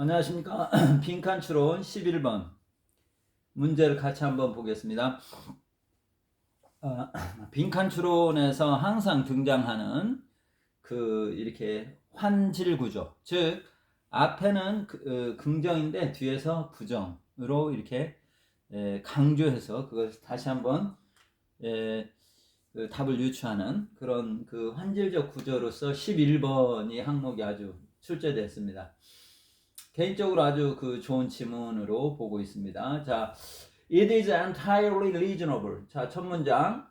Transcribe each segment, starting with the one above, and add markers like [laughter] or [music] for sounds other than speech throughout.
안녕하십니까. 빈칸 추론 11번 문제를 같이 한번 보겠습니다. 아, [clears throat] 빈칸 추론에서 항상 등장하는 그 이렇게 환질 구조, 즉 앞에는 그, 어, 긍정인데 뒤에서 부정으로 이렇게 에, 강조해서 그걸 다시 한번 에, 그 답을 유추하는 그런 그 환질적 구조로서 11번이 항목이 아주 출제됐습니다. 개인적으로 아주 그 좋은 지문으로 보고 있습니다. 자, it is entirely reasonable. 자, 첫 문장.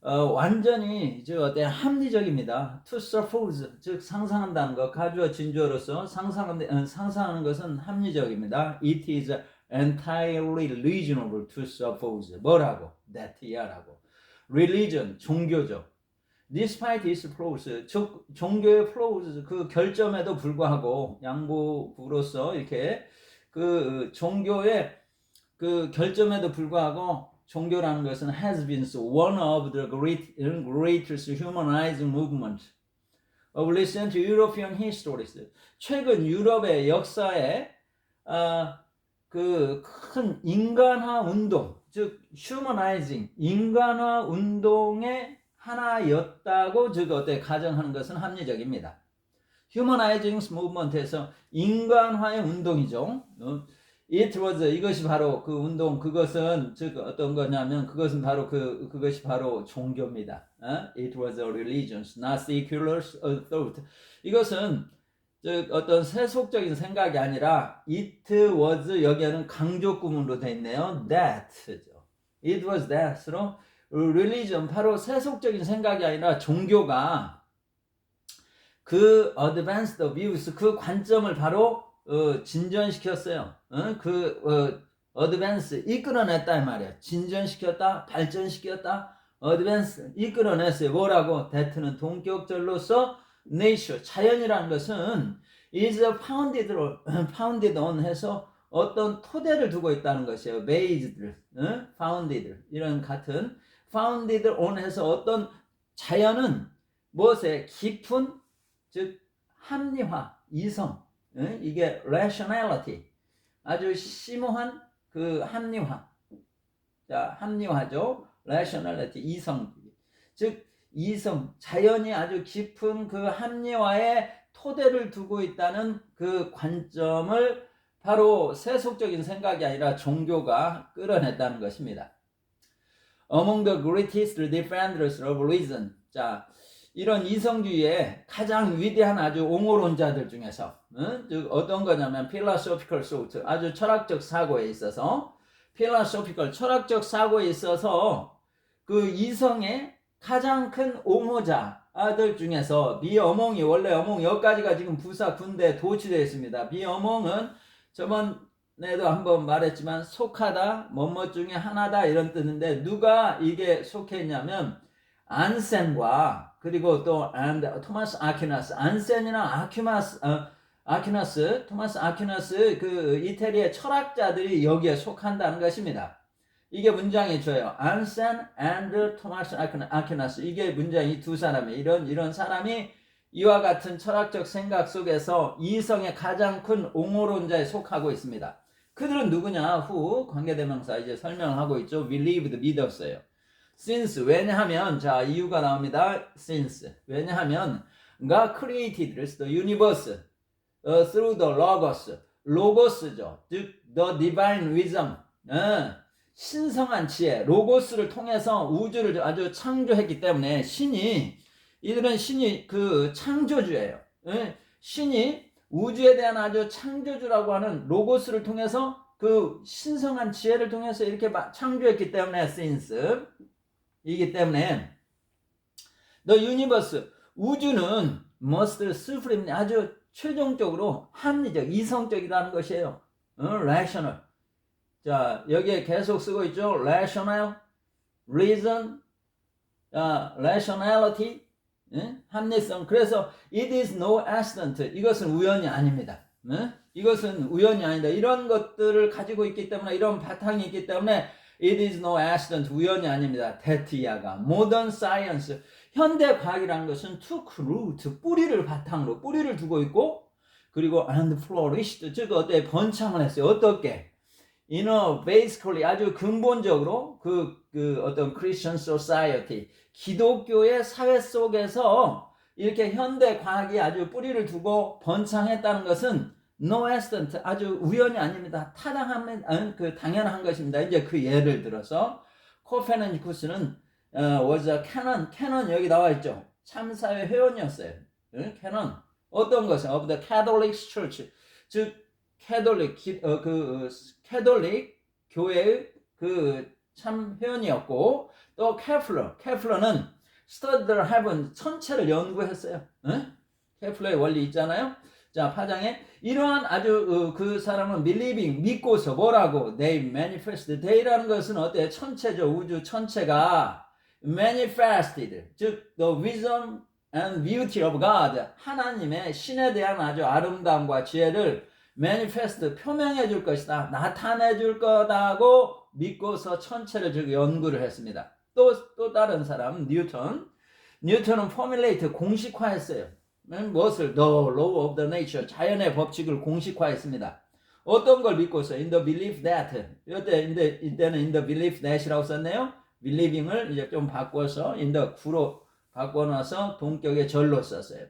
어, 완전히 저 어때 합리적입니다. To suppose 즉 상상한다는 것 가주어 진주어로서 상상하는 어, 상상하는 것은 합리적입니다. It is entirely reasonable to suppose 뭐라고 that이야라고 religion 종교죠. Despite its flaws, 즉 종교의 flaws 그 결점에도 불구하고 양보부로서 이렇게 그 종교의 그 결점에도 불구하고 종교라는 것은 has been one of the great, greatest humanizing movement of recent European histories. 최근 유럽의 역사에 어, 그큰 인간화 운동, 즉 humanizing 인간화 운동의 하나였다고 즉 어때 가정하는 것은 합리적입니다. humanizing movement에서 인간화의 운동이죠. 어, It was 이것이 바로 그 운동 그것은 즉 어떤 거냐면 그것은 바로 그 그것이 바로 종교입니다. 어? It was a religion, not secular thought. 이것은 즉 어떤 세속적인 생각이 아니라 it was 여기에는 강조 구문으로 돼 있네요. That죠. It was that으로 religion 바로 세속적인 생각이 아니라 종교가 그 advanced views 그 관점을 바로 어, 진전시켰어요. 어? 그 어, advance 이끌어냈다 이 말이야. 진전시켰다, 발전시켰다, advance 이끌어냈어요. 뭐라고? that는 동격절로서 nature 자연이라는 것은 is founded, founded on 해서 어떤 토대를 두고 있다는 것이에요. based, 어? founded 이런 같은 founded on 해서 어떤 자연은 무엇에 깊은 즉 합리화, 이성 응? 이게 rationality 아주 심오한 그 합리화 자 합리화죠 rationality 이성 즉 이성 자연이 아주 깊은 그 합리화에 토대를 두고 있다는 그 관점을 바로 세속적인 생각이 아니라 종교가 끌어냈다는 것입니다. Among the greatest defenders of reason 자 이런 이성주의의 가장 위대한 아주 옹호론자들 중에서 응? 즉 어떤 거냐면 philosophical thought 아주 철학적 사고에 있어서 philosophical 철학적 사고에 있어서 그 이성의 가장 큰 옹호자 아들 중에서 비어몽이 원래 어몽 여기까지가 지금 부사 군대 도취되어 있습니다. 비어몽은 저번 에도 한번 말했지만 속하다 뭐뭐 중에 하나다 이런 뜻인데 누가 이게 속해 있냐면 안센과 그리고 또 and, 토마스 아퀴나스 안센이나 아퀴마스 어, 아퀴나스 토마스 아퀴나스 그 이태리의 철학자들이 여기에 속한다는 것입니다. 이게 문장이 줘요. 안센 and 토마스 아퀴나스 이게 문장이 두 사람이 이런 이런 사람이 이와 같은 철학적 생각 속에서 이성의 가장 큰 옹호론자에 속하고 있습니다. 그들은 누구냐? 후 관계대명사 이제 설명하고 있죠. believed 믿었어요. since 왜냐하면 자 이유가 나옵니다. since 왜냐하면 가 created the universe uh, through the logos 로고스죠. 즉 the divine wisdom 어, 신성한 지혜 로고스를 통해서 우주를 아주 창조했기 때문에 신이 이들은 신이 그 창조주예요. 어, 신이 우주에 대한 아주 창조주라고 하는 로고스를 통해서 그 신성한 지혜를 통해서 이렇게 창조했기 때문에 since 이기 때문에 the universe 우주는 must supreme 아주 최종적으로 합리적 이성적이라는 것이에요. 어, rational. 자 여기에 계속 쓰고 있죠. rational, reason, 아, rationality, 응? 합리성. 그래서 it is no accident. 이것은 우연이 아닙니다. 응? 이것은 우연이 아니다. 이런 것들을 가지고 있기 때문에 이런 바탕이 있기 때문에 It is no accident. 우연이 아닙니다. 데티아가 modern science 현대 과학이라는 것은 took root 뿌리를 바탕으로 뿌리를 두고 있고 그리고 and flourished 즉 어때 번창을 했어요. 어떻게? A basically 아주 근본적으로 그, 그 어떤 Christian society 기독교의 사회 속에서 이렇게 현대 과학이 아주 뿌리를 두고 번창했다는 것은 no accident 아주 우연이 아닙니다. 타당한 아니, 그 당연한 것입니다. 이제 그 예를 들어서 코페르니쿠스는 어, was a canon canon 여기 나와 있죠. 참사회 회원이었어요. 응? canon 어떤 것은 of the Catholic Church 즉 캐톨릭 기, 어, 그 캐톨릭 교회의 그 참 회원이었고 또 케플러 케플러는 studied heaven 천체를 연구했어요. 응? 케플러의 원리 있잖아요. 자 파장에 이러한 아주 어, 그 사람은 believing 믿고서 뭐라고 they manifest they라는 것은 어때 천체죠 우주 천체가 manifested 즉 the wisdom and beauty of God 하나님의 신에 대한 아주 아름다움과 지혜를 manifest 표명해 줄 것이다 나타내 줄 거다고 믿고서 천체를 즉 연구를 했습니다. 또 또 다른 사람 뉴턴 뉴턴은 포뮬레이트 공식화했어요. 음, 무엇을 the law of the nature 자연의 법칙을 공식화했습니다. 어떤 걸 믿고서 in the belief that 이때 인데 이때는 in the belief that이라고 썼네요. believing을 이제 좀 바꿔서 in the 구로 바꿔놔서 동격의 절로 썼어요.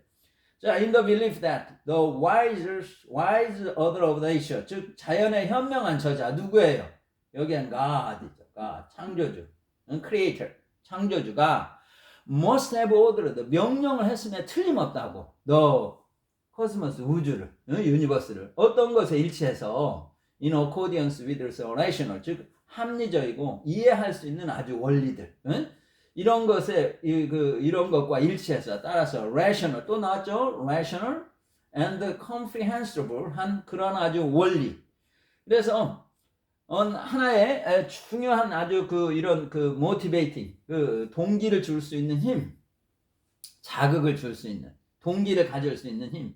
자, in the belief that the wise, wise order of nature, 즉 자연의 현명한 저자 누구예요? 여기엔 God이죠. God, 창조주, 응? creator, 창조주가 must have ordered, 명령을 했으면 틀림없다고. the cosmos, 우주를, 응? 유니버스를 어떤 것에 일치해서 in accordance with the rational, 즉 합리적이고 이해할 수 있는 아주 원리들. 응? 이런 것에 이, 그, 이런 것과 일치해서 따라서 rational 또 나왔죠? rational and comprehensible 한 그런 아주 원리. 그래서 어, 하나의 에, 중요한 아주 그 이런 그 motivating 그 동기를 줄 수 있는 힘 자극을 줄 수 있는 동기를 가질 수 있는 힘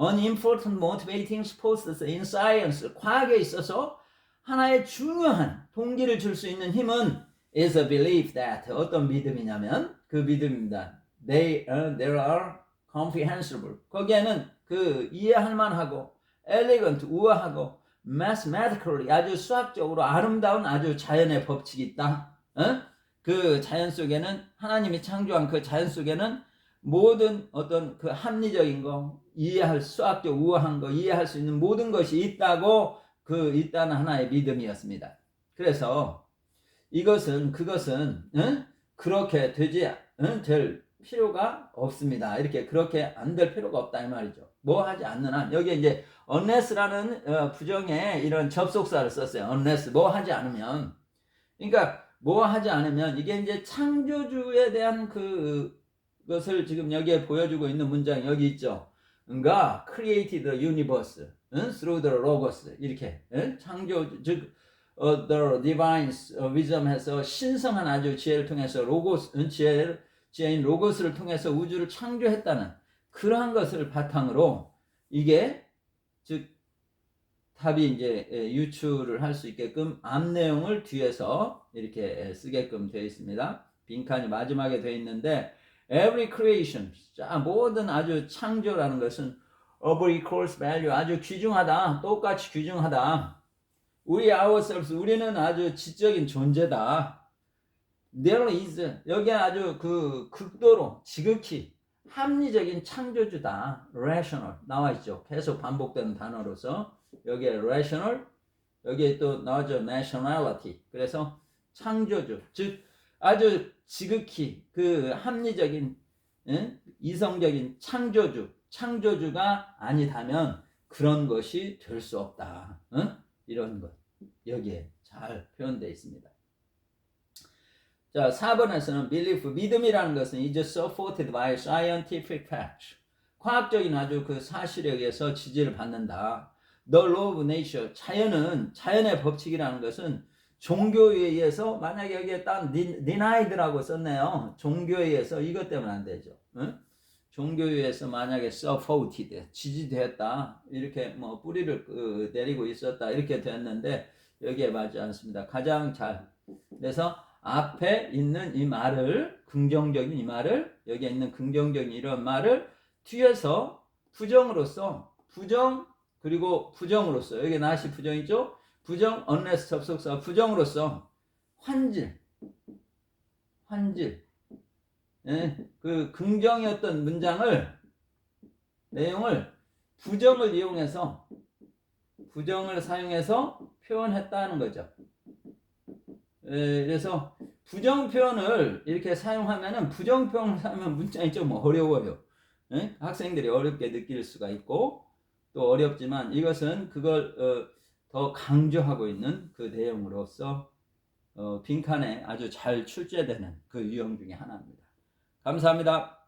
an important motivating force in science 과학에 있어서 하나의 중요한 동기를 줄 수 있는 힘은 is a belief that 어떤 믿음이냐면 그 믿음입니다. They uh, there are comprehensible. 거기에는 그 이해할 만하고 elegant 우아하고 mathematically 아주 수학적으로 아름다운 아주 자연의 법칙이 있다. 어? 그 자연 속에는 하나님이 창조한 그 자연 속에는 모든 어떤 그 합리적인 거 이해할 수학적 우아한 거 이해할 수 있는 모든 것이 있다고 그 있다는 하나의 믿음이었습니다. 그래서 이것은 그것은 응? 그렇게 되지 응? 될 필요가 없습니다. 이렇게 그렇게 안 될 필요가 없다 이 말이죠. 뭐 하지 않는 한 여기 이제 unless라는 어, 부정에 이런 접속사를 썼어요. unless 뭐 하지 않으면 그러니까 뭐 하지 않으면 이게 이제 창조주에 대한 그 것을 지금 여기에 보여주고 있는 문장 여기 있죠. 그러니까 created the universe 응? through the logos 이렇게 응? 창조 즉 어, the divine wisdom해서 신성한 아주 지혜를 통해서 로고스 지혜를 지혜인 로고스를 통해서 우주를 창조했다는 그러한 것을 바탕으로 이게 즉 답이 이제 유출을 할수 있게끔 앞 내용을 뒤에서 이렇게 쓰게끔 되어 있습니다. 빈칸이 마지막에 되어 있는데 every creation 자 모든 아주 창조라는 것은 of equals value 아주 귀중하다 똑같이 귀중하다 우리 ourselves 우리는 아주 지적인 존재다. There is 여기 아주 그 극도로 지극히 합리적인 창조주다. rational 나와 있죠. 계속 반복되는 단어로서 여기에 rational 여기에 또 나오죠. nationality 그래서 창조주 즉 아주 지극히 그 합리적인 응? 이성적인 창조주 창조주가 아니다면 그런 것이 될 수 없다. 응? 이런 것 여기에 잘 표현되어 있습니다. 자, 4번에서는 belief, 믿음이라는 것은 is supported by scientific facts. 과학적인 아주 그 사실에 의해서 지지를 받는다. The law of nature, 자연은, 자연의 법칙이라는 것은 종교에 의해서, 만약에 여기에 딱 denied라고 썼네요. 종교에 의해서 이것 때문에 안 되죠. 응? 종교에 의해서 만약에 supported, 지지되었다. 이렇게 뭐 뿌리를 그 내리고 있었다. 이렇게 됐는데 여기에 맞지 않습니다. 가장 잘. 그래서 앞에 있는 이 말을 긍정적인 이 말을 여기에 있는 긍정적인 이런 말을 뒤에서 부정으로서 부정 그리고 부정으로서 여기 not이 부정이죠. 부정 unless 접속사 부정으로서 환질 환질 예, 그 긍정이었던 문장을 내용을 부정을 이용해서 부정을 사용해서 표현했다는 거죠. 예, 그래서 부정 표현을 이렇게 사용하면은 부정 표현을 사용하면 문장이 좀 어려워요. 예? 학생들이 어렵게 느낄 수가 있고 또 어렵지만 이것은 그걸 어, 더 강조하고 있는 그 내용으로서 어, 빈칸에 아주 잘 출제되는 그 유형 중에 하나입니다. 감사합니다.